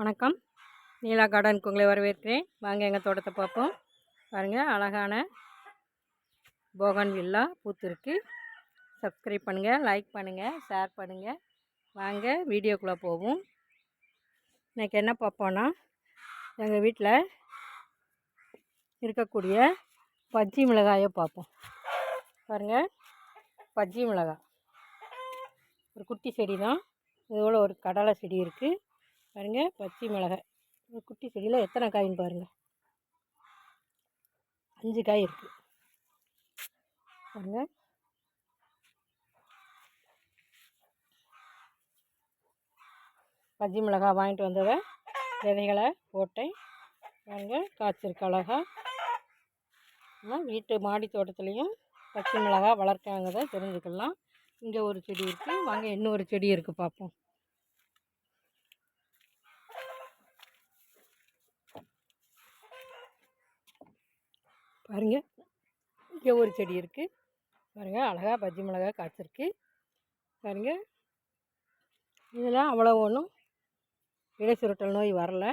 வணக்கம். நீலா கார்டனுக்கு உங்களை வரவேற்கிறேன். வாங்க எங்கள் தோட்டத்தை பார்ப்போம். பாருங்கள் அழகான போகன் வில்லா பூத்துருக்கு சப்ஸ்கிரைப் பண்ணுங்கள் லைக் பண்ணுங்கள் ஷேர் பண்ணுங்கள் வாங்க வீடியோக்குள்ளே போவோம். இன்றைக்கி என்ன பார்ப்போன்னா எங்கள் வீட்டில் இருக்கக்கூடிய பஜ்ஜி மிளகாயை பார்ப்போம். பாருங்கள் பஜ்ஜி மிளகாய் ஒரு குட்டி செடி தான் இதோட ஒரு கடலை செடி இருக்குது பாருங்கள் பச்சை மிளகாய். குட்டி செடியில் எத்தனை காயின்னு பாருங்கள் அஞ்சு காய் இருக்குது பாருங்கள் பச்சை மிளகாய் வாங்கிட்டு வந்ததை விதைகளை போட்டேன். பாருங்கள் காய்ச்சிருக்கு அழகா. நம்ம வீட்டு மாடி தோட்டத்துலேயும் பச்சை மிளகாய் வளர்க்காங்கதை தெரிஞ்சுக்கலாம். இங்கே ஒரு செடி இருக்குது வாங்க இன்னொரு செடி இருக்குது பார்ப்போம் பாருங்க. இங்கே ஒரு செடி இருக்குது பாருங்கள் அழகாக பஜ்ஜி மிளகா காய்ச்சிருக்கு பாருங்கள் இதெல்லாம் அவ்வளோ ஒன்றும் இலை சுருட்டல் நோய் வரல.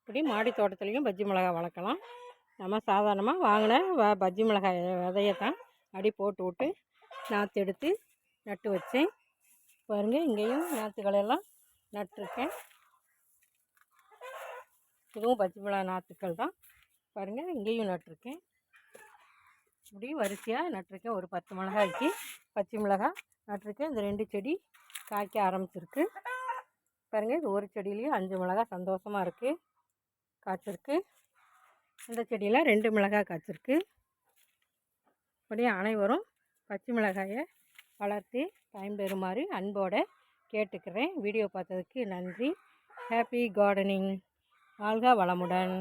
இப்படி மாடி தோட்டத்துலேயும் பஜ்ஜி மிளகாய் வளர்க்கலாம். நம்ம சாதாரணமாக வாங்கின வ பஜ்ஜி மிளகாய் விதையை தான் அடி போட்டு விட்டு நாற்று எடுத்து நட்டு வச்சேன். பாருங்கள் இங்கேயும் நாற்றுகளெல்லாம் நட்டிருக்கேன். இதுவும் பச்சை மிளகா நாற்றுக்கள் தான். பாருங்கள் இங்கேயும் நட்டிருக்கேன். இப்படியும் வரிசையாக நட்டிருக்கேன். ஒரு பத்து மிளகாய்க்கு பச்சை மிளகா நட்டிருக்கேன். இந்த ரெண்டு செடி காய்க்க ஆரம்பிச்சிருக்கு. பாருங்கள் இது ஒரு செடியிலையும் அஞ்சு மிளகா சந்தோஷமாக இருக்குது காய்ச்சிருக்கு. இந்த செடியில் ரெண்டு மிளகாய் காய்ச்சிருக்கு. இப்படியே அனைவரும் பச்சை மிளகாயை வளர்த்து பயன்பெறுமாறு அன்போடு கேட்டுக்கிறேன். வீடியோ பார்த்ததுக்கு நன்றி. ஹாப்பி கார்டனிங் வாழ்க வளமுடன்.